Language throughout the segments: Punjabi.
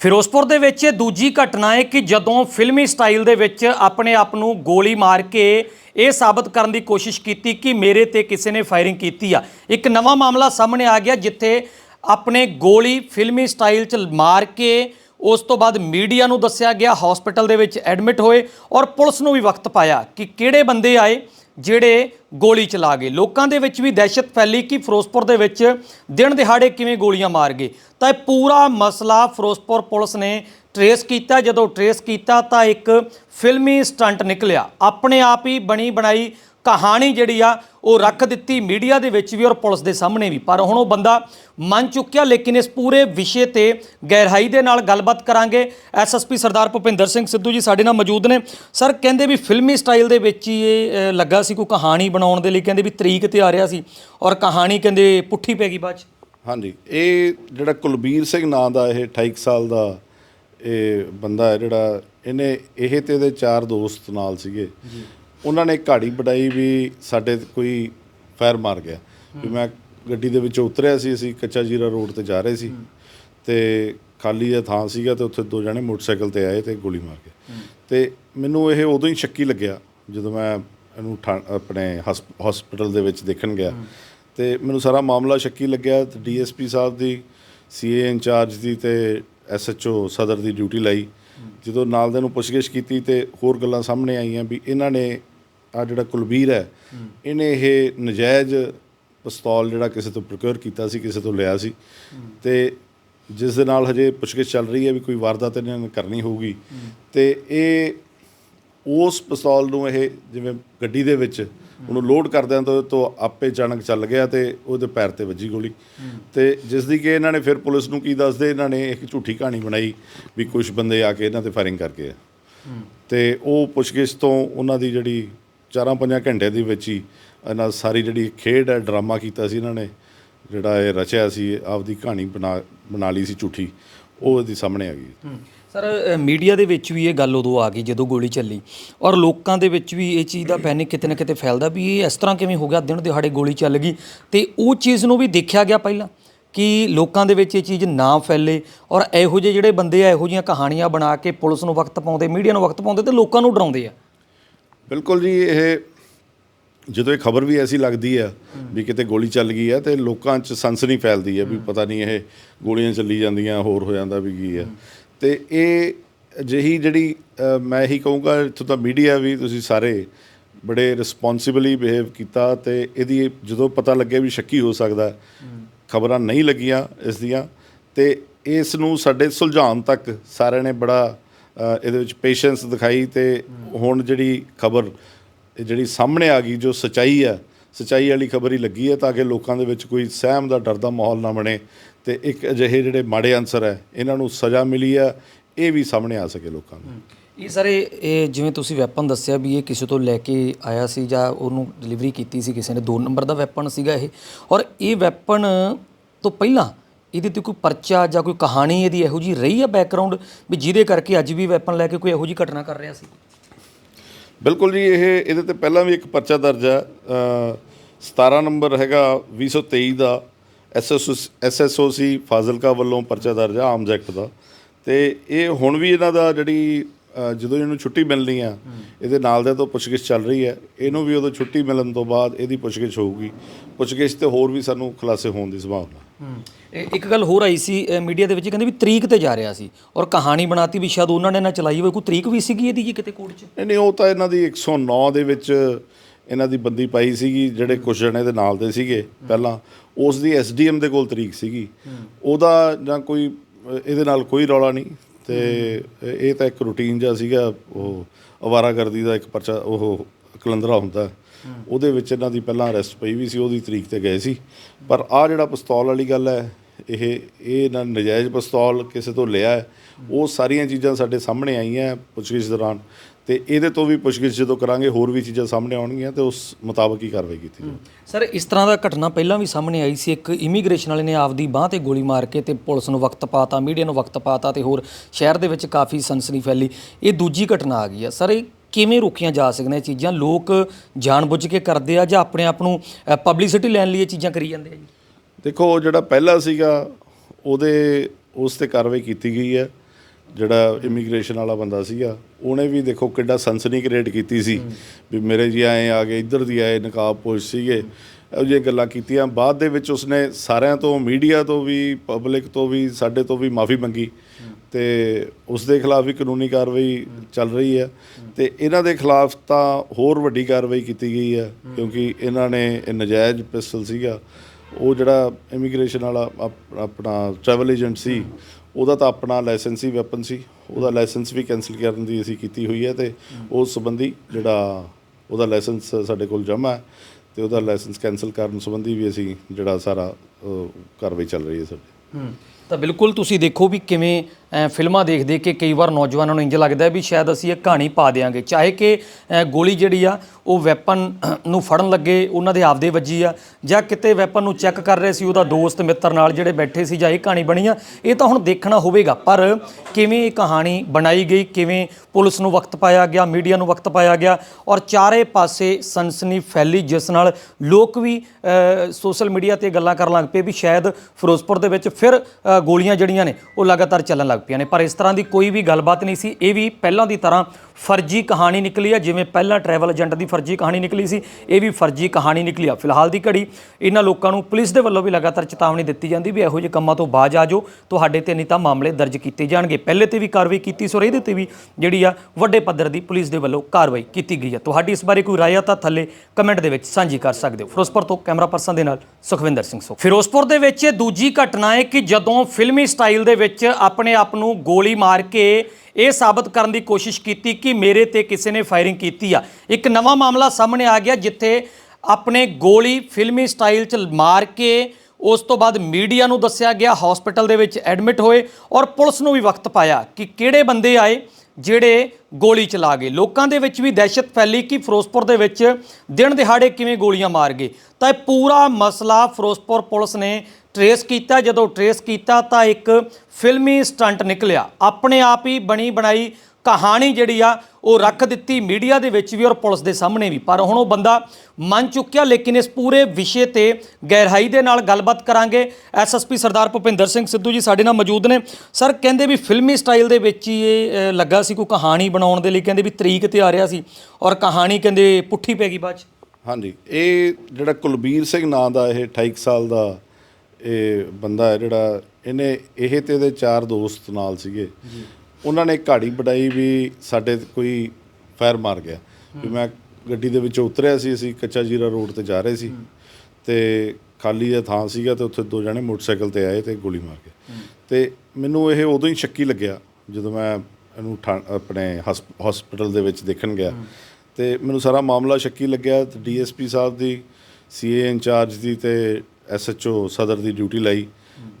ਫਿਰੋਜ਼ਪੁਰ ਦੇ ਵਿੱਚ ਦੂਜੀ ਘਟਨਾ ਹੈ ਕਿ ਜਦੋਂ ਫਿਲਮੀ ਸਟਾਈਲ ਦੇ ਵਿੱਚ ਆਪਣੇ ਆਪ ਨੂੰ ਗੋਲੀ ਮਾਰ ਕੇ ਇਹ ਸਾਬਤ ਕਰਨ ਦੀ ਕੋਸ਼ਿਸ਼ ਕੀਤੀ ਕਿ ਮੇਰੇ ਤੇ ਕਿਸੇ ਨੇ ਫਾਇਰਿੰਗ ਕੀਤੀ ਆ। ਇੱਕ ਨਵਾਂ ਮਾਮਲਾ ਸਾਹਮਣੇ ਆ ਗਿਆ ਜਿੱਥੇ ਆਪਣੇ ਗੋਲੀ ਫਿਲਮੀ ਸਟਾਈਲ 'ਚ ਮਾਰ ਕੇ ਉਸ ਤੋਂ ਬਾਅਦ ਮੀਡੀਆ ਨੂੰ ਦੱਸਿਆ ਗਿਆ, ਹਸਪੀਟਲ ਦੇ ਵਿੱਚ ਐਡਮਿਟ ਹੋਏ ਔਰ ਪੁਲਿਸ ਨੂੰ ਵੀ ਵਕਤ ਪਾਇਆ ਕਿ ਕਿਹੜੇ ਬੰਦੇ ਆਏ ਜਿਹੜੇ ਗੋਲੀ ਚਲਾ ਗਏ। ਲੋਕਾਂ ਦੇ ਵਿੱਚ ਵੀ ਦਹਿਸ਼ਤ ਫੈਲੀ ਕਿ ਫਿਰੋਜ਼ਪੁਰ ਦੇ ਵਿੱਚ ਦਿਨ ਦਿਹਾੜੇ ਕਿਵੇਂ ਗੋਲੀਆਂ ਮਾਰ ਗਏ। ਤਾਂ ਇਹ ਪੂਰਾ ਮਸਲਾ ਫਿਰੋਜ਼ਪੁਰ ਪੁਲਿਸ ਨੇ ਟਰੇਸ ਕੀਤਾ। ਜਦੋਂ ਟਰੇਸ ਕੀਤਾ ਤਾਂ ਇੱਕ ਫਿਲਮੀ ਸਟੰਟ ਨਿਕਲਿਆ। ਆਪਣੇ ਆਪ ਹੀ ਬਣੀ ਬਣਾਈ ਕਹਾਣੀ ਜਿਹੜੀ ਆ ਉਹ ਰੱਖ ਦਿੱਤੀ ਮੀਡੀਆ ਦੇ ਵਿੱਚ ਵੀ ਔਰ ਪੁਲਿਸ ਦੇ ਸਾਹਮਣੇ ਵੀ। ਪਰ ਹੁਣ ਉਹ ਬੰਦਾ ਮੰਨ ਚੁੱਕਿਆ ਲੇਕਿਨ ਇਸ ਪੂਰੇ ਵਿਸ਼ੇ ਤੇ ਗਹਿਰਾਈ ਦੇ ਨਾਲ ਗੱਲਬਾਤ ਕਰਾਂਗੇ। ਐਸਐਸਪੀ ਸਰਦਾਰ ਭੁਪਿੰਦਰ ਸਿੰਘ ਸਿੱਧੂ ਜੀ ਸਾਡੇ ਨਾਲ ਮੌਜੂਦ ਨੇ। ਸਰ ਕਹਿੰਦੇ ਵੀ ਫਿਲਮੀ ਸਟਾਈਲ ਦੇ ਵਿੱਚ ਹੀ ਇਹ ਅ, ਲੱਗਾ ਸੀ ਕੋਈ ਕਹਾਣੀ ਬਣਾਉਣ ਦੇ ਲਈ। ਕਹਿੰਦੇ ਵੀ ਤਰੀਕ ਤੇ ਆ ਰਿਹਾ ਸੀ ਔਰ ਕਹਾਣੀ ਕਹਿੰਦੇ ਪੁੱਠੀ ਪੈ ਗਈ ਬਾਅਦ ਚ। ਹਾਂਜੀ ਇਹ ਜਿਹੜਾ ਕੁਲਬੀਰ ਸਿੰਘ ਨਾਂ ਦਾ ਇਹ 28 ਕੁ ਸਾਲ ਦਾ ਇਹ ਬੰਦਾ ਹੈ ਜਿਹੜਾ ਇਹਨੇ ਇਹ ਤੇ ਇਹਦੇ ਚਾਰ ਦੋਸਤ ਨਾਲ ਸੀਗੇ। ਉਹਨਾਂ ਨੇ ਘਾੜੀ ਬੜਾਈ ਵੀ ਸਾਡੇ ਕੋਈ ਫਾਇਰ ਮਾਰ ਗਿਆ। ਵੀ ਮੈਂ ਗੱਡੀ ਦੇ ਵਿੱਚੋਂ ਉਤਰਿਆ ਸੀ ਅਸੀਂ ਕੱਚਾ ਜੀਰਾ ਰੋਡ ਤੇ ਜਾ ਰਹੇ ਸੀ ਤੇ ਖਾਲੀ ਜਿਹਾ ਥਾਂ ਸੀਗਾ ਤੇ ਉੱਥੇ ਦੋ ਜਣੇ ਮੋਟਰਸਾਈਕਲ ਤੇ ਆਏ ਤੇ ਗੋਲੀ ਮਾਰ ਗਏ ਤੇ ਮੈਨੂੰ ਇਹ ਉਦੋਂ ਹੀ ਸ਼ੱਕੀ ਲੱਗਿਆ ਜਦੋਂ ਮੈਂ ਇਹਨੂੰ ਆਪਣੇ ਹਸਪੀਟਲ ਦੇ ਵਿੱਚ ਦੇਖਣ ਗਿਆ। ਤੇ ਮੈਨੂੰ ਸਾਰਾ ਮਾਮਲਾ ਸ਼ੱਕੀ ਲੱਗਿਆ। ਤੇ ਡੀਐਸਪੀ ਸਾਹਿਬ ਦੀ ਸੀਏ ਇੰਚਾਰਜ ਦੀ ਤੇ ਐਸਐਚਓ ਸਦਰ ਦੀ ਡਿਊਟੀ ਲਈ। ਜਦੋਂ ਨਾਲ ਦੇ ਨੂੰ ਪੁੱਛਗਿੱਛ ਕੀਤੀ ਤੇ ਹੋਰ ਗੱਲਾਂ ਸਾਹਮਣੇ ਆਈਆਂ ਵੀ ਇਹਨਾਂ ਨੇ ਆ ਜਿਹੜਾ ਕੁਲਬੀਰ ਹੈ, ਇਹਨੇ ਇਹ ਨਜਾਇਜ਼ ਪਿਸਤੌਲ ਜਿਹੜਾ ਕਿਸੇ ਤੋਂ ਪ੍ਰੋਕਿਉਰ ਕੀਤਾ ਸੀ, ਕਿਸੇ ਤੋਂ ਲਿਆ ਸੀ। ਤੇ ਜਿਸ ਦੇ ਨਾਲ ਹਜੇ ਪੁੱਛਗਿੱਛ ਚੱਲ ਰਹੀ ਹੈ ਵੀ ਕੋਈ ਵਾਰਦਾਤ ਇਹਨਾਂ ਨੇ ਕਰਨੀ ਹੋਊਗੀ। ਤੇ ਇਹ ਉਸ ਪਿਸਤੌਲ ਨੂੰ ਇਹ ਜਿਵੇਂ ਗੱਡੀ ਦੇ ਵਿੱਚ ਉਹਨੂੰ ਲੋਡ ਕਰਦਿਆਂ ਤੋਂ ਤੋਂ ਆਪੇ ਅਚਾਨਕ ਚੱਲ ਗਿਆ ਤੇ ਉਹਦੇ ਪੈਰ ਤੇ ਵੱਜੀ ਗੋਲੀ। ਤੇ ਜਿਸ ਦੀ ਕਿ ਇਹਨਾਂ ਨੇ ਫਿਰ ਪੁਲਿਸ ਨੂੰ ਕੀ ਦੱਸਦੇ, ਇਹਨਾਂ ਨੇ ਇੱਕ ਝੂਠੀ ਕਹਾਣੀ ਬਣਾਈ ਵੀ ਕੁਝ ਬੰਦੇ ਆ ਕੇ ਇਹਨਾਂ ਤੇ ਫਾਇਰਿੰਗ ਕਰਕੇ ਆ ਤੇ ਉਹ ਪੁੱਛਗਿੱਛ ਤੋਂ ਉਹਨਾਂ ਦੀ ਜਿਹੜੀ ਚਾਰਾਂ ਪੰਜਾਂ ਘੰਟੇ ਦੇ ਵਿੱਚ ਹੀ ਇਹਨਾਂ ਸਾਰੀ ਜਿਹੜੀ ਖੇਡ ਹੈ, ਡਰਾਮਾ ਕੀਤਾ ਸੀ ਇਹਨਾਂ ਨੇ, ਜਿਹੜਾ ਇਹ ਰਚਿਆ ਸੀ, ਆਪਦੀ ਕਹਾਣੀ ਬਣਾ ਬਣਾ ਲਈ ਸੀ ਝੂਠੀ, ਉਹ ਇਹਦੀ ਸਾਹਮਣੇ ਆ ਗਈ। ਸਰ ਮੀਡੀਆ ਦੇ ਵਿੱਚ ਵੀ ਇਹ ਗੱਲ ਉਦੋਂ ਆ ਗਈ ਜਦੋਂ ਗੋਲੀ ਚੱਲੀ ਔਰ ਲੋਕਾਂ ਦੇ ਵਿੱਚ ਵੀ ਇਹ ਚੀਜ਼ ਦਾ ਪੈਨਿਕ ਕਿਤੇ ਨਾ ਕਿਤੇ ਫੈਲਦਾ ਵੀ ਇਹ ਇਸ ਤਰ੍ਹਾਂ ਕਿਵੇਂ ਹੋ ਗਿਆ ਦਿਨ ਦਿਹਾੜੇ ਗੋਲੀ ਚੱਲ ਗਈ ਤੇ ਉਹ ਚੀਜ਼ ਨੂੰ ਵੀ ਦੇਖਿਆ ਗਿਆ ਪਹਿਲਾਂ ਕਿ ਲੋਕਾਂ ਦੇ ਵਿੱਚ ਇਹ ਚੀਜ਼ ਨਾ ਫੈਲੇ ਔਰ ਇਹੋ ਜਿਹੇ ਜਿਹੜੇ ਬੰਦੇ ਆ ਇਹੋ ਜਿਹੀਆਂ ਕਹਾਣੀਆਂ ਬਣਾ ਕੇ ਪੁਲਿਸ ਨੂੰ ਵਕਤ ਪਾਉਂਦੇ ਮੀਡੀਆ ਨੂੰ ਵਕਤ ਪਾਉਂਦੇ ਤੇ ਲੋਕਾਂ ਨੂੰ ਡਰਾਉਂਦੇ ਆ। ਬਿਲਕੁਲ ਜੀ ਇਹ ਜਦੋਂ ਇਹ ਖਬਰ ਵੀ ਐਸੀ ਲੱਗਦੀ ਆ ਵੀ ਕਿਤੇ ਗੋਲੀ ਚੱਲ ਗਈ ਆ ਤੇ ਲੋਕਾਂ 'ਚ ਸਨਸਨੀ ਫੈਲਦੀ ਆ ਵੀ ਪਤਾ ਨਹੀਂ ਇਹ ਗੋਲੀਆਂ ਚੱਲੀ ਜਾਂਦੀਆਂ ਹੋਰ ਹੋ ਜਾਂਦਾ ਵੀ ਕੀ ਆ। ਤੇ ਇਹ ਅਜਿਹੀ ਜਿਹੜੀ ਮੈਂ ਇਹੀ ਕਹੂੰਗਾ, ਇੱਥੋਂ ਤਾਂ ਮੀਡੀਆ ਵੀ ਤੁਸੀਂ ਸਾਰੇ ਬੜੇ ਰਿਸਪੌਂਸਿਬਲੀ ਬਿਹੇਵ ਕੀਤਾ ਤੇ ਇਹਦੀ ਜਦੋਂ ਪਤਾ ਲੱਗਿਆ ਵੀ ਸ਼ੱਕੀ ਹੋ ਸਕਦਾ, ਖਬਰਾਂ ਨਹੀਂ ਲੱਗੀਆਂ ਇਸ ਦੀਆਂ, ਤੇ ਇਸ ਨੂੰ ਸਾਡੇ ਸੁਲਝਾਉਣ ਤੱਕ ਸਾਰਿਆਂ ਨੇ ਬੜਾ ਇਹਦੇ ਵਿੱਚ ਪੇਸ਼ੈਂਸ ਦਿਖਾਈ ਤੇ ਹੁਣ ਜਿਹੜੀ ਖਬਰ ਜਿਹੜੀ ਸਾਹਮਣੇ ਆ ਗਈ, ਜੋ ਸਚਾਈ ਹੈ ਸਚਾਈ ਵਾਲੀ ਖਬਰ ਹੀ ਲੱਗੀ ਹੈ ਤਾਂ ਕਿ ਲੋਕਾਂ ਦੇ ਵਿੱਚ ਕੋਈ ਸਹਿਮ ਦਾ, ਡਰ ਦਾ ਮਾਹੌਲ ਨਾ ਬਣੇ ਤੇ ਇੱਕ ਅਜਿਹੇ ਜਿਹੜੇ ਮਾੜੇ ਅਨਸਰ ਹੈ ਇਹਨਾਂ ਨੂੰ ਸਜ਼ਾ ਮਿਲੀ ਆ ਇਹ ਵੀ ਸਾਹਮਣੇ ਆ ਸਕੇ ਲੋਕਾਂ ਨੂੰ। ਇਹ ਸਾਰੇ ਇਹ ਜਿਵੇਂ ਤੁਸੀਂ ਵੈਪਨ ਦੱਸਿਆ ਵੀ ਇਹ ਕਿਸੇ ਤੋਂ ਲੈ ਕੇ ਆਇਆ ਸੀ ਜਾਂ ਉਹਨੂੰ ਡਿਲੀਵਰੀ ਕੀਤੀ ਸੀ ਕਿਸੇ ਨੇ ਦੋ ਨੰਬਰ ਦਾ ਵੈਪਨ ਸੀਗਾ ਇਹ। ਔਰ ਇਹ ਵੈਪਨ ਤੋਂ ਪਹਿਲਾਂ ਇਹਦੇ ਤੇ ਕੋਈ ਪਰਚਾ ਜਾਂ ਕੋਈ ਕਹਾਣੀ ਇਹਦੀ ਇਹੋ ਜੀ ਰਹੀ ਆ ਬੈਕਗ੍ਰਾਉਂਡ ਵੀ ਜਿਹਦੇ ਕਰਕੇ ਅੱਜ ਵੀ ਵੈਪਨ ਲੈ ਕੇ ਕੋਈ ਇਹੋ ਜੀ ਘਟਨਾ ਕਰ ਰਿਹਾ ਸੀ? ਬਿਲਕੁਲ ਜੀ ਇਹ ਇਹਦੇ ਤੇ ਪਹਿਲਾਂ ਵੀ ਇੱਕ ਪਰਚਾ ਦਰਜ ਹੈ। ਅ, 17 ਨੰਬਰ ਹੈਗਾ 2023 ਦਾ। ਐਸਐਸਓਸੀ ਫਾਜ਼ਿਲਕਾ ਵੱਲੋਂ ਪਰਚਾ ਦਰਜ ਹੈ ਆਰਮਜ਼ ਐਕਟ ਦਾ। ਤੇ ਇਹ ਹੁਣ ਵੀ ਇਹਨਾਂ ਦਾ ਜਿਹੜੀ ਅ, ਜਦੋਂ ਇਹਨੂੰ ਛੁੱਟੀ ਮਿਲਣੀ ਆ ਇਹਦੇ ਨਾਲ ਦੇ ਤੋਂ ਪੁੱਛਗਿੱਛ ਚੱਲ ਰਹੀ ਹੈ। ਇਹਨੂੰ ਵੀ ਉਦੋਂ ਛੁੱਟੀ ਮਿਲਣ ਤੋਂ ਬਾਅਦ ਇਹਦੀ ਪੁੱਛਗਿੱਛ ਹੋਊਗੀ। ਪੁੱਛਗਿੱਛ ਤੇ ਹੋਰ ਵੀ ਸਾਨੂੰ ਖੁਲਾਸੇ ਹੋਣ ਦੀ ਸੰਭਾਵਨਾ। ਇਹ ਇੱਕ ਗੱਲ ਹੋਰ ਆਈ ਸੀ ਮੀਡੀਆ ਦੇ ਵਿੱਚ ਕਹਿੰਦੇ ਵੀ ਤਰੀਕ ਤੇ ਜਾ ਰਿਹਾ ਸੀ ਔਰ ਕਹਾਣੀ ਬਣਾਤੀ ਵੀ ਸ਼ਾਇਦ ਉਹਨਾਂ ਨੇ ਨਾ ਚਲਾਈ ਹੋਵੇ ਕੋਈ ਤਰੀਕ ਵੀ ਸੀਗੀ ਇਹਦੀ ਜੀ ਕਿਤੇ ਕੋਰਟ 'ਚ? ਨਹੀਂ ਨਹੀਂ ਉਹ ਤਾਂ ਇਹਨਾਂ ਦੀ 109 ਦੇ ਵਿੱਚ ਇਹਨਾਂ ਦੀ ਬੰਦੀ ਪਾਈ ਸੀਗੀ, ਜਿਹੜੇ ਕੁਝ ਜਣੇ ਦੇ ਨਾਲ ਦੇ ਸੀਗੇ ਪਹਿਲਾਂ, ਉਸ ਦੀ ਐਸਡੀਐਮ ਦੇ ਕੋਲ ਤਰੀਕ ਸੀਗੀ। ਉਹਦਾ ਜਾਂ ਕੋਈ, ਇਹਦੇ ਨਾਲ ਕੋਈ ਰੌਲਾ ਨਹੀਂ, ਤੇ ਇਹ ਤਾਂ ਇੱਕ ਰੂਟੀਨ ਜਿਹਾ ਸੀਗਾ, ਉਹ ਅਵਾਰਾਗਰਦੀ ਦਾ ਇੱਕ ਪਰਚਾ, ਉਹ ਕਲੰਦਰਾ ਹੁੰਦਾ। ਉਹਦੇ ਵਿੱਚ ਇਹਨਾਂ ਦੀ ਪਹਿਲਾਂ ਅਰੈਸਟ ਪਈ ਵੀ ਸੀ, ਉਹਦੀ ਤਰੀਕ ਤੇ ਗਏ ਸੀ। ਪਰ ਆ ਜਿਹੜਾ ਪਿਸਤੌਲ ਵਾਲੀ ਗੱਲ ਹੈ, ਇਹ ਇਹ ਇਹਨਾਂ ਨੇ ਨਜਾਇਜ਼ ਪਿਸਤੌਲ ਕਿਸੇ ਤੋਂ ਲਿਆ ਹੈ, ਉਹ ਸਾਰੀਆਂ ਚੀਜ਼ਾਂ ਸਾਡੇ ਸਾਹਮਣੇ ਆਈਆਂ ਪੁੱਛਗਿੱਛ ਦੌਰਾਨ। ਤੇ ਇਹਦੇ ਤੋਂ ਵੀ ਪੁੱਛਗਿੱਛ ਜਦੋਂ ਕਰਾਂਗੇ ਹੋਰ ਵੀ ਚੀਜ਼ਾਂ ਸਾਹਮਣੇ ਆਉਣਗੀਆਂ ਤੇ ਉਸ ਮੁਤਾਬਕ ਹੀ ਕਾਰਵਾਈ ਕੀਤੀ ਜਾਊਗੀ ਸਰ ਇਸ ਤਰ੍ਹਾਂ ਦਾ ਘਟਨਾ ਪਹਿਲਾਂ ਵੀ ਸਾਹਮਣੇ ਆਈ ਸੀ। ਇੱਕ ਇਮੀਗ੍ਰੇਸ਼ਨ ਵਾਲੇ ਨੇ ਆਪਦੀ ਬਾਹ ਤੇ ਗੋਲੀ ਮਾਰ ਕੇ ਤੇ ਪੁਲਿਸ ਨੂੰ ਵਕਤ ਪਾਤਾ ਮੀਡੀਆ ਨੂੰ ਵਕਤ ਪਾਤਾ ਤੇ ਹੋਰ ਸ਼ਹਿਰ ਦੇ ਵਿੱਚ ਕਾਫੀ ਸਨਸਨੀ ਫੈਲੀ। ਇਹ ਦੂਜੀ ਘਟਨਾ ਆ ਗਈ ਆ। ਸਰ ਇਹ ਕਿਵੇਂ ਰੋਕੀਆਂ ਜਾ ਸਕਦੀਆਂ ਚੀਜ਼ਾਂ? ਲੋਕ ਜਾਣਬੁੱਝ ਕੇ ਕਰਦੇ ਆ ਜਾਂ ਆਪਣੇ ਆਪ ਨੂੰ ਪਬਲਿਸਿਟੀ ਲੈਣ ਲਈ ਇਹ ਚੀਜ਼ਾਂ ਕਰੀ ਜਾਂਦੇ ਆ ਜੀ? ਦੇਖੋ ਜਿਹੜਾ ਪਹਿਲਾ ਸੀਗਾ ਉਹਦੇ ਉਸ ਤੇ ਕਾਰਵਾਈ ਕੀਤੀ ਗਈ ਹੈ। ਜਿਹੜਾ ਇਮੀਗ੍ਰੇਸ਼ਨ ਵਾਲਾ ਬੰਦਾ ਸੀਗਾ ਉਹਨੇ ਵੀ ਦੇਖੋ ਕਿੱਡਾ ਸਨਸਨੀ ਕ੍ਰੀਏਟ ਕੀਤੀ ਸੀ ਵੀ ਮੇਰੇ ਜੀ ਆਏ ਆ ਗਏ ਇੱਧਰ ਦੀ ਆਏ ਨਕਾਬਪੋਸ਼ ਸੀਗੇ। ਇਹੋ ਜਿਹੀਆਂ ਗੱਲਾਂ ਕੀਤੀਆਂ। ਬਾਅਦ ਦੇ ਵਿੱਚ ਉਸਨੇ ਸਾਰਿਆਂ ਤੋਂ ਮੀਡੀਆ ਤੋਂ ਵੀ ਪਬਲਿਕ ਤੋਂ ਵੀ ਸਾਡੇ ਤੋਂ ਵੀ ਮਾਫੀ ਮੰਗੀ। ਤੇ ਉਸ ਦੇ ਖਿਲਾਫ ਵੀ ਕਾਨੂੰਨੀ ਕਾਰਵਾਈ ਚੱਲ ਰਹੀ ਹੈ। ਤੇ ਇਹਨਾਂ ਦੇ ਖਿਲਾਫ ਤਾਂ ਹੋਰ ਵੱਡੀ ਕਾਰਵਾਈ ਕੀਤੀ ਗਈ ਹੈ ਕਿਉਂਕਿ ਇਹਨਾਂ ਨੇ ਇਹ ਨਜਾਇਜ਼ ਪਿਸਟਲ ਸੀਗਾ। ਉਹ ਜਿਹੜਾ ਇਮੀਗ੍ਰੇਸ਼ਨ ਵਾਲਾ ਆਪਣਾ ਟਰੈਵਲ ਏਜੰਟ ਸੀ, ਉਹਦਾ ਤਾਂ ਆਪਣਾ ਲਾਇਸੈਂਸੀ ਵੈਪਨ ਸੀ। ਉਹਦਾ ਲਾਇਸੈਂਸ ਵੀ ਕੈਨਸਲ ਕਰਨ ਦੀ ਅਸੀਂ ਕੀਤੀ ਹੋਈ ਹੈ ਤੇ ਉਸ ਸੰਬੰਧੀ ਜਿਹੜਾ ਉਹਦਾ ਲਾਇਸੈਂਸ ਸਾਡੇ ਕੋਲ ਜਮ੍ਹਾਂ ਹੈ ਤੇ ਉਹਦਾ ਲਾਇਸੈਂਸ ਕੈਨਸਲ ਕਰਨ ਸੰਬੰਧੀ ਵੀ ਅਸੀਂ ਜਿਹੜਾ ਸਾਰਾ ਕਾਰਵਾਈ ਚੱਲ ਰਹੀ ਹੈ ਸਾਡੀ। ਹੂੰ। ਤਾਂ ਬਿਲਕੁਲ ਤੁਸੀਂ ਦੇਖੋ ਵੀ ਕਿਵੇਂ ਅ, ਫਿਲਮਾਂ ਦੇਖਦੇ ਕਿ ਕਈ ਵਾਰ ਨੌਜਵਾਨਾਂ ਨੂੰ ਇੰਜ ਲੱਗਦਾ ਵੀ ਸ਼ਾਇਦ ਅਸੀਂ ਇਹ ਕਹਾਣੀ ਪਾ ਦੇਾਂਗੇ ਚਾਹੇ ਕਿ ਗੋਲੀ ਜਿਹੜੀ ਆ ਉਹ ਵੈਪਨ ਨੂੰ ਫੜਨ ਲੱਗੇ ਉਹਨਾਂ ਦੇ ਆਪਦੇ ਵੱਜੀ ਆ ਜਾਂ ਕਿਤੇ ਵੈਪਨ ਨੂੰ ਚੈੱਕ ਕਰ ਰਹੇ ਸੀ ਉਹਦਾ ਦੋਸਤ ਮਿੱਤਰ ਨਾਲ ਜਿਹੜੇ ਬੈਠੇ ਸੀ ਜਾਂ ਇਹ ਕਹਾਣੀ ਬਣੀ ਆ ਇਹ ਤਾਂ ਹੁਣ ਦੇਖਣਾ ਹੋਵੇਗਾ। ਪਰ ਕਿਵੇਂ ਇਹ ਕਹਾਣੀ ਬਣਾਈ ਗਈ ਕਿਵੇਂ ਪੁਲਿਸ ਨੂੰ ਵਕਤ ਪਾਇਆ ਗਿਆ ਮੀਡੀਆ ਨੂੰ ਵਕਤ ਪਾਇਆ ਗਿਆ ਔਰ ਚਾਰੇ ਪਾਸੇ ਸਨਸਨੀ ਫੈਲੀ ਜਿਸ ਨਾਲ ਲੋਕ ਵੀ ਸੋਸ਼ਲ ਮੀਡੀਆ ਤੇ ਗੱਲਾਂ ਕਰਨ ਲੱਗ ਪਏ ਵੀ ਸ਼ਾਇਦ ਫਿਰੋਜ਼ਪੁਰ ਦੇ ਵਿੱਚ ਫਿਰ ਗੋਲੀਆਂ ਜਿਹੜੀਆਂ ਨੇ ਉਹ ਲਗਾਤਾਰ ਚੱਲਣ ਲੱਗ ਲੱਗ ਪਈਆਂ ਨੇ। ਪਰ ਇਸ ਤਰ੍ਹਾਂ ਦੀ ਕੋਈ ਵੀ ਗੱਲਬਾਤ ਨਹੀਂ ਸੀ। ਇਹ ਵੀ ਪਹਿਲਾਂ ਦੀ ਤਰ੍ਹਾਂ ਫਰਜ਼ੀ ਕਹਾਣੀ ਨਿਕਲੀ ਆ, ਜਿਵੇਂ ਪਹਿਲਾਂ ਟਰੈਵਲ ਏਜੰਟ ਦੀ ਫਰਜ਼ੀ ਕਹਾਣੀ ਨਿਕਲੀ ਸੀ, ਇਹ ਵੀ ਫਰਜ਼ੀ ਕਹਾਣੀ ਨਿਕਲੀ ਆ। ਫਿਲਹਾਲ ਦੀ ਘੜੀ ਇਹਨਾਂ ਲੋਕਾਂ ਨੂੰ ਪੁਲਿਸ ਦੇ ਵੱਲੋਂ ਵੀ ਲਗਾਤਾਰ ਚੇਤਾਵਨੀ ਦਿੱਤੀ ਜਾਂਦੀ ਵੀ ਇਹੋ ਜਿਹੇ ਕੰਮਾਂ ਤੋਂ ਬਾਜ ਆ ਜਾਓ। ਤੁਹਾਡੇ ਤੇ ਨਹੀਂ ਤਾਂ ਮਾਮਲੇ ਦਰਜ ਕੀਤੇ ਜਾਣਗੇ। ਪਹਿਲੇ ਤੇ ਵੀ ਕਾਰਵਾਈ ਕੀਤੀ ਸੋ ਇਹਦੇ ਤੇ ਵੀ ਜਿਹੜੀ ਆ ਵੱਡੇ ਪੱਧਰ ਦੀ ਪੁਲਿਸ ਦੇ ਵੱਲੋਂ ਕਾਰਵਾਈ ਕੀਤੀ ਗਈ ਆ। ਤੁਹਾਡੀ ਇਸ ਬਾਰੇ ਕੋਈ ਰਾਏ ਆ ਤਾਂ ਥੱਲੇ ਕਮੈਂਟ ਦੇ ਵਿੱਚ ਸਾਂਝੀ ਕਰ ਸਕਦੇ ਹੋ। ਫਿਰੋਜ਼ਪੁਰ ਤੋਂ ਕੈਮਰਾ ਪਰਸਨ ਦੇ ਨਾਲ ਸੁਖਵਿੰਦਰ ਸਿੰਘ ਸੋ ਫਿਰੋਜ਼ਪੁਰ ਦੇ ਵਿੱਚ ਦੂਜੀ ਘਟਨਾ ਹੈ ਕਿ ਜਦੋਂ ਫਿਲਮੀ ਸਟਾਈਲ ਦੇ ਵਿੱਚ ਆਪਣੇ ਆਪ ਆਪ ਨੂੰ ਗੋਲੀ ਮਾਰ ਕੇ ਇਹ ਸਾਬਤ ਕਰਨ ਦੀ ਕੋਸ਼ਿਸ਼ ਕੀਤੀ ਕਿ ਮੇਰੇ ਤੇ ਕਿਸੇ ਨੇ ਫਾਇਰਿੰਗ ਕੀਤੀ ਆ। ਇੱਕ ਨਵਾਂ ਮਾਮਲਾ ਸਾਹਮਣੇ ਆ ਗਿਆ ਜਿੱਥੇ ਆਪਣੇ ਗੋਲੀ ਫਿਲਮੀ ਸਟਾਈਲ 'ਚ ਮਾਰ ਕੇ ਉਸ ਤੋਂ ਬਾਅਦ ਮੀਡੀਆ ਨੂੰ ਦੱਸਿਆ ਗਿਆ, ਹਸਪੀਟਲ ਦੇ ਵਿੱਚ ਐਡਮਿਟ ਹੋਏ ਔਰ ਪੁਲਿਸ ਨੂੰ ਵੀ ਵਕਤ ਪਾਇਆ ਕਿ ਕਿਹੜੇ ਬੰਦੇ ਆਏ ਜਿਹੜੇ ਗੋਲੀ ਚਲਾ ਗਏ। ਲੋਕਾਂ ਦੇ ਵਿੱਚ ਵੀ ਦਹਿਸ਼ਤ ਫੈਲੀ ਕਿ ਫਿਰੋਜ਼ਪੁਰ ਦੇ ਵਿੱਚ ਦਿਨ ਦਿਹਾੜੇ ਕਿਵੇਂ ਗੋਲੀਆਂ ਮਾਰ ਗਏ। ਤਾਂ ਇਹ ਪੂਰਾ ਮਸਲਾ ਫਿਰੋਜ਼ਪੁਰ ਪੁਲਿਸ ਨੇ ਟਰੇਸ ਕੀਤਾ, ਜਦੋਂ ਟਰੇਸ ਕੀਤਾ ਤਾਂ ਇੱਕ ਫਿਲਮੀ ਸਟੰਟ ਨਿਕਲਿਆ। ਆਪਣੇ ਆਪ ਹੀ ਬਣੀ ਬਣਾਈ ਕਹਾਣੀ ਜਿਹੜੀ ਆ, ਉਹ ਰੱਖ ਦਿੱਤੀ ਮੀਡੀਆ ਦੇ ਵਿੱਚ ਵੀ ਔਰ ਪੁਲਿਸ ਦੇ ਸਾਹਮਣੇ ਵੀ। ਪਰ ਹੁਣ ਉਹ ਬੰਦਾ ਮੰਨ ਚੁੱਕਿਆ, ਲੇਕਿਨ ਇਸ ਪੂਰੇ ਵਿਸ਼ੇ ਤੇ ਗਹਿਰਾਈ ਦੇ ਨਾਲ ਗੱਲਬਾਤ ਕਰਾਂਗੇ। ਐਸਐਸਪੀ ਸਰਦਾਰ ਭੁਪਿੰਦਰ ਸਿੰਘ ਸਿੱਧੂ ਜੀ ਸਾਡੇ ਨਾਲ ਮੌਜੂਦ ਨੇ। ਸਰ, ਕਹਿੰਦੇ ਵੀ ਫਿਲਮੀ ਸਟਾਈਲ ਦੇ ਵਿੱਚ ਹੀ ਇਹ ਲੱਗਾ ਸੀ ਕੋਈ ਕਹਾਣੀ ਬਣਾਉਣ ਦੇ ਲਈ। ਕਹਿੰਦੇ ਵੀ ਤਰੀਕ ਤੇ ਆ ਰਿਹਾ ਸੀ ਔਰ ਕਹਾਣੀ ਕਹਿੰਦੇ ਪੁੱਠੀ ਪੈ ਗਈ ਬਾਅਦ ਚ। ਹਾਂਜੀ, ਇਹ ਜਿਹੜਾ ਕੁਲਬੀਰ ਸਿੰਘ ਨਾਂ ਦਾ ਇਹ 28 ਕੁ ਸਾਲ ਦਾ ਇਹ ਬੰਦਾ ਹੈ ਜਿਹੜਾ ਇਹਨੇ ਇਹ ਤੇ ਇਹਦੇ ਚਾਰ ਦੋਸਤ ਨਾਲ ਸੀਗੇ। ਉਹਨਾਂ ਨੇ ਘਾੜੀ ਬੜਾਈ ਵੀ ਸਾਡੇ ਕੋਈ ਫਾਇਰ ਮਾਰ ਗਿਆ। ਵੀ ਮੈਂ ਗੱਡੀ ਦੇ ਵਿੱਚੋਂ ਉਤਰਿਆ ਸੀ ਅਸੀਂ ਕੱਚਾ ਜੀਰਾ ਰੋਡ ਤੇ ਜਾ ਰਹੇ ਸੀ। ਤੇ ਖਾਲੀ ਜਿਹਾ ਥਾਂ ਸੀਗਾ ਤੇ ਉੱਥੇ ਦੋ ਜਣੇ ਮੋਟਰਸਾਈਕਲ ਤੇ ਆਏ ਤੇ ਗੋਲੀ ਮਾਰ ਕੇ। ਤੇ ਮੈਨੂੰ ਇਹ ਉਦੋਂ ਹੀ ਸ਼ੱਕੀ ਲੱਗਿਆ ਜਦੋਂ ਮੈਂ ਇਹਨੂੰ ਆਪਣੇ ਹਸਪੀਟਲ ਦੇ ਵਿੱਚ ਦੇਖਣ ਗਿਆ। ਤੇ ਮੈਨੂੰ ਸਾਰਾ ਮਾਮਲਾ ਸ਼ੱਕੀ ਲੱਗਿਆ। ਤੇ ਡੀਐਸਪੀ ਸਾਹਿਬ ਦੀ ਸੀਏ ਇੰਚਾਰਜ ਦੀ ਤੇ ਐਸਐਚਓ ਸਦਰ ਦੀ ਡਿਊਟੀ ਲਾਈ।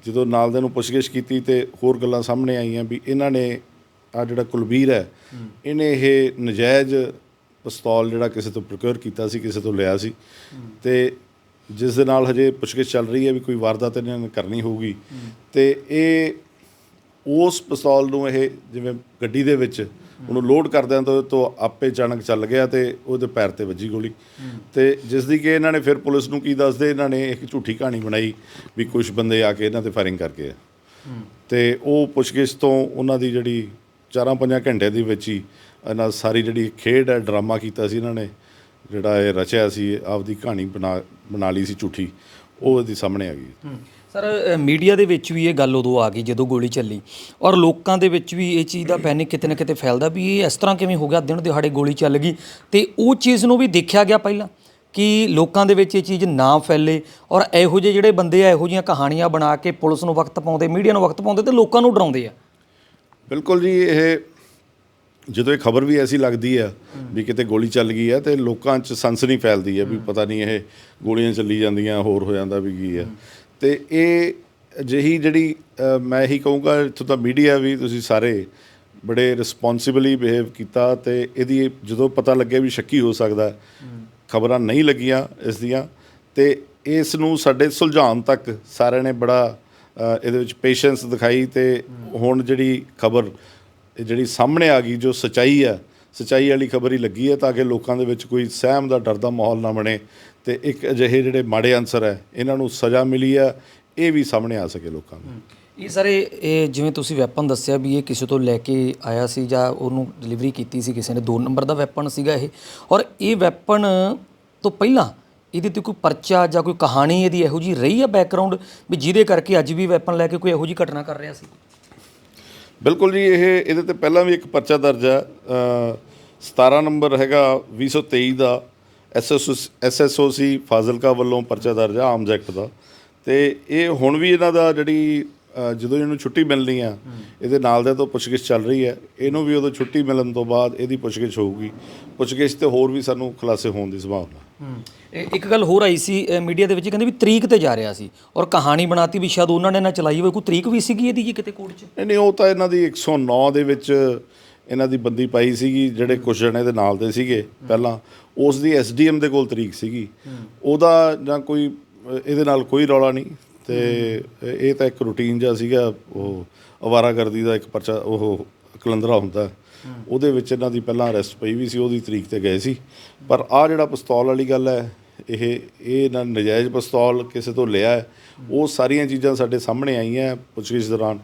ਜਦੋਂ ਨਾਲ ਦੇ ਨੂੰ ਪੁੱਛਗਿੱਛ ਕੀਤੀ ਤੇ ਹੋਰ ਗੱਲਾਂ ਸਾਹਮਣੇ ਆਈਆਂ ਵੀ ਇਹਨਾਂ ਨੇ ਆ ਜਿਹੜਾ ਕੁਲਬੀਰ ਹੈ, ਇਹਨੇ ਇਹ ਨਜਾਇਜ਼ ਪਿਸਤੌਲ ਜਿਹੜਾ ਕਿਸੇ ਤੋਂ ਪ੍ਰੋਕਿਉਰ ਕੀਤਾ ਸੀ, ਕਿਸੇ ਤੋਂ ਲਿਆ ਸੀ। ਤੇ ਜਿਸ ਦੇ ਨਾਲ ਹਜੇ ਪੁੱਛਗਿੱਛ ਚੱਲ ਰਹੀ ਹੈ ਵੀ ਕੋਈ ਵਾਰਦਾਤ ਇਹਨਾਂ ਨੇ ਕਰਨੀ ਹੋਊਗੀ। ਤੇ ਇਹ ਉਸ ਪਿਸਤੌਲ ਨੂੰ ਇਹ ਜਿਵੇਂ ਗੱਡੀ ਦੇ ਵਿੱਚ ਉਹਨੂੰ ਲੋਡ ਕਰਦਿਆਂ ਤੋਂ ਤੋਂ ਆਪੇ ਅਚਾਨਕ ਚੱਲ ਗਿਆ ਤੇ ਉਹਦੇ ਪੈਰ ਤੇ ਵੱਜੀ ਗੋਲੀ। ਤੇ ਜਿਸ ਦੀ ਕਿ ਇਹਨਾਂ ਨੇ ਫਿਰ ਪੁਲਿਸ ਨੂੰ ਕੀ ਦੱਸਦੇ? ਇਹਨਾਂ ਨੇ ਇੱਕ ਝੂਠੀ ਕਹਾਣੀ ਬਣਾਈ ਵੀ ਕੁਝ ਬੰਦੇ ਆ ਕੇ ਇਹਨਾਂ ਤੇ ਫਾਇਰਿੰਗ ਕਰਕੇ ਆ ਤੇ ਉਹ ਪੁੱਛਗਿੱਛ ਤੋਂ ਉਹਨਾਂ ਦੀ ਜਿਹੜੀ ਚਾਰਾਂ ਪੰਜਾਂ ਘੰਟਿਆਂ ਦੇ ਵਿੱਚ ਹੀ ਇਹਨਾਂ ਸਾਰੀ ਜਿਹੜੀ ਖੇਡ ਹੈ, ਡਰਾਮਾ ਕੀਤਾ ਸੀ ਇਹਨਾਂ ਨੇ, ਜਿਹੜਾ ਇਹ ਰਚਿਆ ਸੀ, ਆਪਦੀ ਕਹਾਣੀ ਬਣਾ ਬਣਾ ਲਈ ਸੀ ਝੂਠੀ, ਉਹ ਇਹਦੀ ਸਾਹਮਣੇ ਆ ਗਈ। ਸਰ ਮੀਡੀਆ ਦੇ ਵਿੱਚ ਵੀ ਇਹ ਗੱਲ ਉਦੋਂ ਆ ਗਈ ਜਦੋਂ ਗੋਲੀ ਚੱਲੀ ਔਰ ਲੋਕਾਂ ਦੇ ਵਿੱਚ ਵੀ ਇਹ ਚੀਜ਼ ਦਾ ਪੈਨਿਕ ਕਿਤੇ ਨਾ ਕਿਤੇ ਫੈਲਦਾ ਵੀ ਇਹ ਇਸ ਤਰ੍ਹਾਂ ਕਿਵੇਂ ਹੋ ਗਿਆ ਦਿਨ ਦਿਹਾੜੇ ਗੋਲੀ ਚੱਲ ਗਈ ਤੇ ਉਹ ਚੀਜ਼ ਨੂੰ ਵੀ ਦੇਖਿਆ ਗਿਆ ਪਹਿਲਾਂ ਕਿ ਲੋਕਾਂ ਦੇ ਵਿੱਚ ਇਹ ਚੀਜ਼ ਨਾ ਫੈਲੇ ਔਰ ਇਹੋ ਜਿਹੇ ਜਿਹੜੇ ਬੰਦੇ ਆ ਇਹੋ ਜਿਹੀਆਂ ਕਹਾਣੀਆਂ ਬਣਾ ਕੇ ਪੁਲਿਸ ਨੂੰ ਵਕਤ ਪਾਉਂਦੇ ਮੀਡੀਆ ਨੂੰ ਵਕਤ ਪਾਉਂਦੇ ਤੇ ਲੋਕਾਂ ਨੂੰ ਡਰਾਉਂਦੇ ਆ। ਬਿਲਕੁਲ ਜੀ ਇਹ ਜਦੋਂ ਇਹ ਖਬਰ ਵੀ ਐਸੀ ਲੱਗਦੀ ਆ ਵੀ ਕਿਤੇ ਗੋਲੀ ਚੱਲ ਗਈ ਆ ਤੇ ਲੋਕਾਂ 'ਚ ਸਨਸਨੀ ਫੈਲਦੀ ਆ ਵੀ ਪਤਾ ਨਹੀਂ ਇਹ ਗੋਲੀਆਂ ਚੱਲੀ ਜਾਂਦੀਆਂ ਹੋਰ ਹੋ ਜਾਂਦਾ ਵੀ ਕੀ ਆ। ਤੇ ਇਹ ਅਜਿਹੀ ਜਿਹੜੀ ਮੈਂ ਇਹੀ ਕਹੂੰਗਾ, ਇੱਥੋਂ ਦਾ ਮੀਡੀਆ ਵੀ ਤੁਸੀਂ ਸਾਰੇ ਬੜੇ ਰਿਸਪੌਂਸਿਬਲੀ ਬਿਹੇਵ ਕੀਤਾ ਤੇ ਇਹਦੀ ਜਦੋਂ ਪਤਾ ਲੱਗਿਆ ਵੀ ਸ਼ੱਕੀ ਹੋ ਸਕਦਾ, ਖਬਰਾਂ ਨਹੀਂ ਲੱਗੀਆਂ ਇਸ ਦੀਆਂ, ਤੇ ਇਸ ਨੂੰ ਸਾਡੇ ਸੁਲਝਾਉਣ ਤੱਕ ਸਾਰਿਆਂ ਨੇ ਬੜਾ ਇਹਦੇ ਵਿੱਚ ਪੇਸ਼ੈਂਸ ਦਿਖਾਈ ਤੇ ਹੁਣ ਜਿਹੜੀ ਖਬਰ ਜਿਹੜੀ ਸਾਹਮਣੇ ਆ ਗਈ, ਜੋ ਸਚਾਈ ਆ, ਸਚਾਈ ਵਾਲੀ ਖਬਰ ਹੀ ਲੱਗੀ ਹੈ ਤਾਂ ਕਿ ਲੋਕਾਂ ਦੇ ਵਿੱਚ ਕੋਈ ਸਹਿਮ ਦਾ, ਡਰ ਦਾ ਮਾਹੌਲ ਨਾ ਬਣੇ। ਤੇ ਇੱਕ ਅਜਿਹੇ ਜਿਹੜੇ ਮਾੜੇ ਅਨਸਰ ਹੈ ਇਹਨਾਂ ਨੂੰ ਸਜ਼ਾ ਮਿਲੀ ਆ ਇਹ ਵੀ ਸਾਹਮਣੇ ਆ ਸਕੇ ਲੋਕਾਂ ਨੂੰ। ਇਹ ਸਾਰੇ ਇਹ ਜਿਵੇਂ ਤੁਸੀਂ ਵੈਪਨ ਦੱਸਿਆ ਵੀ ਇਹ ਕਿਸੇ ਤੋਂ ਲੈ ਕੇ ਆਇਆ ਸੀ ਜਾਂ ਉਹਨੂੰ ਡਿਲੀਵਰੀ ਕੀਤੀ ਸੀ ਕਿਸੇ ਨੇ ਦੋ ਨੰਬਰ ਦਾ ਵੈਪਨ ਸੀਗਾ ਇਹ। ਔਰ ਇਹ ਵੈਪਨ ਤੋਂ ਪਹਿਲਾਂ ਇਹਦੇ ਤੇ ਕੋਈ ਪਰਚਾ ਜਾਂ ਕੋਈ ਕਹਾਣੀ ਇਹਦੀ ਇਹੋ ਜੀ ਰਹੀ ਆ ਬੈਕਗ੍ਰਾਉਂਡ ਵੀ ਜਿਹਦੇ ਕਰਕੇ ਅੱਜ ਵੀ ਵੈਪਨ ਲੈ ਕੇ ਕੋਈ ਇਹੋ ਜੀ ਘਟਨਾ ਕਰ ਰਿਹਾ ਸੀ? ਬਿਲਕੁਲ ਜੀ ਇਹ ਇਹਦੇ ਤੇ ਪਹਿਲਾਂ ਵੀ ਇੱਕ ਪਰਚਾ ਦਰਜ ਹੈ। ਅ, 17 ਨੰਬਰ ਹੈਗਾ 2023 ਦਾ। ਐਸਐਸਓਸੀ ਫਾਜ਼ਿਲਕਾ ਵੱਲੋਂ ਪਰਚਾ ਦਰਜ ਹੈ ਆਰਮਜ਼ ਐਕਟ ਦਾ। ਤੇ ਇਹ ਹੁਣ ਵੀ ਇਹਨਾਂ ਦਾ ਜਿਹੜੀ ਅ, ਜਦੋਂ ਇਹਨੂੰ ਛੁੱਟੀ ਮਿਲਣੀ ਆ ਇਹਦੇ ਨਾਲ ਦੇ ਤੋਂ ਪੁੱਛਗਿੱਛ ਚੱਲ ਰਹੀ ਹੈ। ਇਹਨੂੰ ਵੀ ਉਦੋਂ ਛੁੱਟੀ ਮਿਲਣ ਤੋਂ ਬਾਅਦ ਇਹਦੀ ਪੁੱਛਗਿੱਛ ਹੋਊਗੀ। ਪੁੱਛਗਿੱਛ ਤੇ ਹੋਰ ਵੀ ਸਾਨੂੰ ਖੁਲਾਸੇ ਹੋਣ ਦੀ ਸੰਭਾਵਨਾ। ਇਹ ਇੱਕ ਗੱਲ ਹੋਰ ਆਈ ਸੀ ਮੀਡੀਆ ਦੇ ਵਿੱਚ ਕਹਿੰਦੇ ਵੀ ਤਰੀਕ ਤੇ ਜਾ ਰਿਹਾ ਸੀ ਔਰ ਕਹਾਣੀ ਬਣਾਤੀ ਵੀ ਸ਼ਾਇਦ ਉਹਨਾਂ ਨੇ ਨਾ ਚਲਾਈ ਹੋਵੇ ਕੋਈ ਤਰੀਕ ਵੀ ਸੀਗੀ ਇਹਦੀ ਜੀ ਕਿਤੇ ਕੋਰਟ 'ਚ? ਨਹੀਂ ਨਹੀਂ ਉਹ ਤਾਂ ਇਹਨਾਂ ਦੀ 109 ਦੇ ਵਿੱਚ ਇਹਨਾਂ ਦੀ ਬੰਦੀ ਪਾਈ ਸੀਗੀ, ਜਿਹੜੇ ਕੁਝ ਜਣੇ ਦੇ ਨਾਲ ਦੇ ਸੀਗੇ ਪਹਿਲਾਂ, ਉਸ ਦੀ ਐਸਡੀਐਮ ਦੇ ਕੋਲ ਤਰੀਕ ਸੀਗੀ। ਉਹਦਾ ਜਾਂ ਕੋਈ, ਇਹਦੇ ਨਾਲ ਕੋਈ ਰੌਲਾ ਨਹੀਂ, ਤੇ ਇਹ ਤਾਂ ਇੱਕ ਰੂਟੀਨ ਜਿਹਾ ਸੀਗਾ, ਉਹ ਅਵਾਰਾਗਰਦੀ ਦਾ ਇੱਕ ਪਰਚਾ, ਉਹ ਕਲੰਦਰਾ ਹੁੰਦਾ। ਉਹਦੇ ਵਿੱਚ ਇਹਨਾਂ ਦੀ ਪਹਿਲਾਂ ਅਰੈਸਟ ਪਈ ਵੀ ਸੀ, ਉਹਦੀ ਤਰੀਕ ਤੇ ਗਏ ਸੀ। ਪਰ ਆ ਜਿਹੜਾ ਪਿਸਤੌਲ ਵਾਲੀ ਗੱਲ ਹੈ, ਇਹ ਇਹ ਇਹਨਾਂ ਨੇ ਨਜਾਇਜ਼ ਪਿਸਤੌਲ ਕਿਸੇ ਤੋਂ ਲਿਆ ਹੈ, ਉਹ ਸਾਰੀਆਂ ਚੀਜ਼ਾਂ ਸਾਡੇ ਸਾਹਮਣੇ ਆਈਆਂ ਪੁੱਛਗਿੱਛ ਦੌਰਾਨ।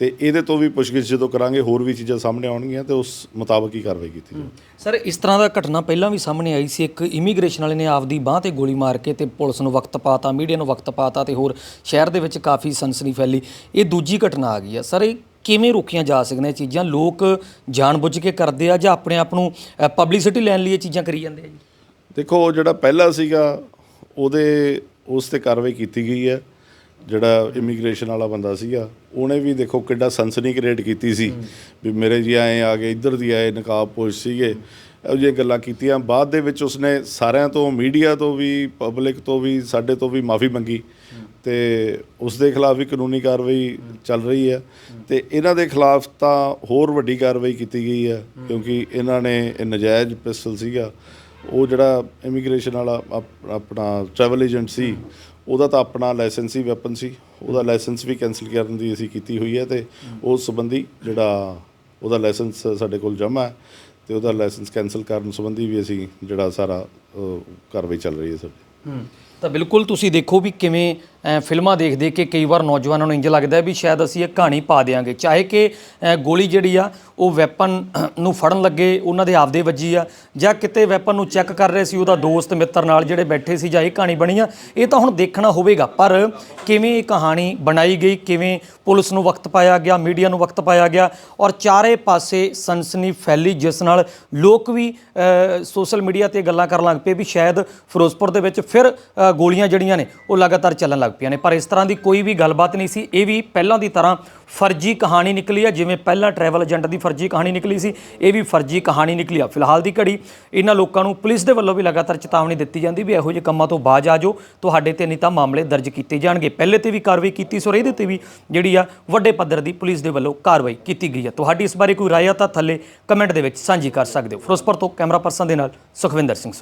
ਤੇ ਇਹਦੇ ਤੋਂ ਵੀ ਪੁੱਛਗਿੱਛ ਜਦੋਂ ਕਰਾਂਗੇ ਹੋਰ ਵੀ ਚੀਜ਼ਾਂ ਸਾਹਮਣੇ ਆਉਣਗੀਆਂ ਤੇ ਉਸ ਮੁਤਾਬਕ ਹੀ ਕਾਰਵਾਈ ਕੀਤੀ ਜਾਊਗੀ ਸਰ ਇਸ ਤਰ੍ਹਾਂ ਦਾ ਘਟਨਾ ਪਹਿਲਾਂ ਵੀ ਸਾਹਮਣੇ ਆਈ ਸੀ। ਇੱਕ ਇਮੀਗ੍ਰੇਸ਼ਨ ਵਾਲੇ ਨੇ ਆਪਦੀ ਬਾਹ ਤੇ ਗੋਲੀ ਮਾਰ ਕੇ ਤੇ ਪੁਲਿਸ ਨੂੰ ਵਕਤ ਪਾਤਾ ਮੀਡੀਆ ਨੂੰ ਵਕਤ ਪਾਤਾ ਤੇ ਹੋਰ ਸ਼ਹਿਰ ਦੇ ਵਿੱਚ ਕਾਫੀ ਸਨਸਨੀ ਫੈਲੀ। ਇਹ ਦੂਜੀ ਘਟਨਾ ਆ ਗਈ ਆ। ਸਰ ਇਹ ਕਿਵੇਂ ਰੋਕੀਆਂ ਜਾ ਸਕਦੀਆਂ ਚੀਜ਼ਾਂ? ਲੋਕ ਜਾਣਬੁੱਝ ਕੇ ਕਰਦੇ ਆ ਜਾਂ ਆਪਣੇ ਆਪ ਨੂੰ ਪਬਲਿਸਿਟੀ ਲੈਣ ਲਈ ਇਹ ਚੀਜ਼ਾਂ ਕਰੀ ਜਾਂਦੇ ਆ ਜੀ? ਦੇਖੋ ਜਿਹੜਾ ਪਹਿਲਾ ਸੀਗਾ ਉਹਦੇ ਉਸ ਤੇ ਕਾਰਵਾਈ ਕੀਤੀ ਗਈ ਹੈ। ਜਿਹੜਾ ਇਮੀਗ੍ਰੇਸ਼ਨ ਵਾਲਾ ਬੰਦਾ ਸੀਗਾ ਉਹਨੇ ਵੀ ਦੇਖੋ ਕਿੱਡਾ ਸਨਸਨੀ ਕ੍ਰੀਏਟ ਕੀਤੀ ਸੀ ਵੀ ਮੇਰੇ ਜੀ ਆਏ ਆ ਗਏ ਇੱਧਰ ਦੀ ਆਏ ਨਕਾਬਪੋਸ਼ ਸੀਗੇ। ਇਹੋ ਜਿਹੀਆਂ ਗੱਲਾਂ ਕੀਤੀਆਂ। ਬਾਅਦ ਦੇ ਵਿੱਚ ਉਸਨੇ ਸਾਰਿਆਂ ਤੋਂ ਮੀਡੀਆ ਤੋਂ ਵੀ ਪਬਲਿਕ ਤੋਂ ਵੀ ਸਾਡੇ ਤੋਂ ਵੀ ਮਾਫੀ ਮੰਗੀ। ਤੇ ਉਸ ਦੇ ਖਿਲਾਫ ਵੀ ਕਾਨੂੰਨੀ ਕਾਰਵਾਈ ਚੱਲ ਰਹੀ ਹੈ। ਤੇ ਇਹਨਾਂ ਦੇ ਖਿਲਾਫ ਤਾਂ ਹੋਰ ਵੱਡੀ ਕਾਰਵਾਈ ਕੀਤੀ ਗਈ ਹੈ ਕਿਉਂਕਿ ਇਹਨਾਂ ਨੇ ਇਹ ਨਜਾਇਜ਼ ਪਿਸਟਲ ਸੀਗਾ। ਉਹ ਜਿਹੜਾ ਇਮੀਗ੍ਰੇਸ਼ਨ ਵਾਲਾ ਆਪਣਾ ਟਰੈਵਲ ਏਜੰਟ ਸੀ, ਉਹਦਾ ਤਾਂ ਆਪਣਾ ਲਾਇਸੈਂਸੀ ਵੈਪਨ ਸੀ। ਉਹਦਾ ਲਾਇਸੈਂਸ ਵੀ ਕੈਨਸਲ ਕਰਨ ਦੀ ਅਸੀਂ ਕੀਤੀ ਹੋਈ ਹੈ ਤੇ ਉਸ ਸੰਬੰਧੀ ਜਿਹੜਾ ਉਹਦਾ ਲਾਇਸੈਂਸ ਸਾਡੇ ਕੋਲ ਜਮ੍ਹਾਂ ਹੈ ਤੇ ਉਹਦਾ ਲਾਇਸੈਂਸ ਕੈਨਸਲ ਕਰਨ ਸੰਬੰਧੀ ਵੀ ਅਸੀਂ ਜਿਹੜਾ ਸਾਰਾ ਕਾਰਵਾਈ ਚੱਲ ਰਹੀ ਹੈ ਸਾਡੀ ਤਾਂ ਬਿਲਕੁਲ ਤੁਸੀਂ ਦੇਖੋ ਵੀ ਕਿਵੇਂ ਫਿਲਮਾਂ ਦੇਖ ਦੇਖ ਕੇ ਕਈ ਵਾਰ ਨੌਜਵਾਨਾਂ ਨੂੰ ਇੰਜ ਲੱਗਦਾ ਵੀ ਸ਼ਾਇਦ ਅਸੀਂ ਇਹ ਕਹਾਣੀ ਪਾ ਦੇਾਂਗੇ ਚਾਹੇ ਕਿ ਗੋਲੀ ਜਿਹੜੀ ਆ, ਉਹ ਵੈਪਨ ਨੂੰ ਫੜਨ ਲੱਗੇ, ਉਹਨਾਂ ਦੇ ਆਪਦੇ ਵੱਜੀ ਆ, ਜਾਂ ਕਿਤੇ ਵੈਪਨ ਨੂੰ ਚੈੱਕ ਕਰ ਰਹੇ ਸੀ, ਉਹਦਾ ਦੋਸਤ ਮਿੱਤਰ ਨਾਲ ਜਿਹੜੇ ਬੈਠੇ ਸੀ, ਜਾਂ ਇਹ ਕਹਾਣੀ ਬਣੀ ਆ, ਇਹ ਤਾਂ ਹੁਣ ਦੇਖਣਾ ਹੋਵੇਗਾ। ਪਰ ਕਿਵੇਂ ਇਹ ਕਹਾਣੀ ਬਣਾਈ ਗਈ, ਕਿਵੇਂ ਪੁਲਿਸ ਨੂੰ ਵਕਤ ਪਾਇਆ ਗਿਆ, ਮੀਡੀਆ ਨੂੰ ਵਕਤ ਪਾਇਆ ਗਿਆ, ਔਰ ਚਾਰੇ ਪਾਸੇ ਸਨਸਨੀ ਫੈਲੀ, ਜਿਸ ਨਾਲ ਲੋਕ ਵੀ ਸੋਸ਼ਲ ਮੀਡੀਆ ਤੇ ਗੱਲਾਂ ਕਰਨ ਲੱਗ ਪਏ ਵੀ ਸ਼ਾਇਦ ਫਿਰੋਜ਼ਪੁਰ ਦੇ ਵਿੱਚ ਫਿਰ ਗੋਲੀਆਂ ਜਿਹੜੀਆਂ ਨੇ, ਉਹ ਲਗਾਤਾਰ ਚੱਲਣ ਲੱਗ ਪਈਆਂ ਨੇ। ਪਰ ਇਸ ਤਰ੍ਹਾਂ ਦੀ ਕੋਈ ਵੀ ਗੱਲਬਾਤ ਨਹੀਂ ਸੀ। ਇਹ ਵੀ ਪਹਿਲਾਂ ਦੀ ਤਰ੍ਹਾਂ ਫਰਜ਼ੀ ਕਹਾਣੀ ਨਿਕਲੀ ਆ, ਜਿਵੇਂ ਪਹਿਲਾਂ ਟਰੈਵਲ ਏਜੰਟ ਦੀ ਫਰਜ਼ੀ ਕਹਾਣੀ ਨਿਕਲੀ ਸੀ, ਇਹ ਵੀ ਫਰਜ਼ੀ ਕਹਾਣੀ ਨਿਕਲੀ ਆ। ਫਿਲਹਾਲ ਦੀ ਘੜੀ ਇਹਨਾਂ ਲੋਕਾਂ ਨੂੰ ਪੁਲਿਸ ਦੇ ਵੱਲੋਂ ਵੀ ਲਗਾਤਾਰ ਚੇਤਾਵਨੀ ਦਿੱਤੀ ਜਾਂਦੀ ਵੀ ਇਹੋ ਜਿਹੇ ਕੰਮਾਂ ਤੋਂ ਬਾਜ ਆ ਜਾਓ। ਤੁਹਾਡੇ ਤੇ ਨਹੀਂ ਤਾਂ ਮਾਮਲੇ ਦਰਜ ਕੀਤੇ ਜਾਣਗੇ। ਪਹਿਲੇ ਤੇ ਵੀ ਕਾਰਵਾਈ ਕੀਤੀ ਸੋ ਇਹਦੇ ਤੇ ਵੀ ਜਿਹੜੀ ਆ ਵੱਡੇ ਪੱਧਰ ਦੀ ਪੁਲਿਸ ਦੇ ਵੱਲੋਂ ਕਾਰਵਾਈ ਕੀਤੀ ਗਈ ਆ। ਤੁਹਾਡੀ ਇਸ ਬਾਰੇ ਕੋਈ ਰਾਏ ਆ ਤਾਂ ਥੱਲੇ ਕਮੈਂਟ ਦੇ ਵਿੱਚ ਸਾਂਝੀ ਕਰ ਸਕਦੇ ਹੋ। ਫਿਰੋਜ਼ਪੁਰ ਤੋਂ ਕੈਮਰਾ ਪਰਸਨ ਦੇ ਨਾਲ ਸੁਖਵਿੰਦਰ ਸਿੰਘ ਸੋ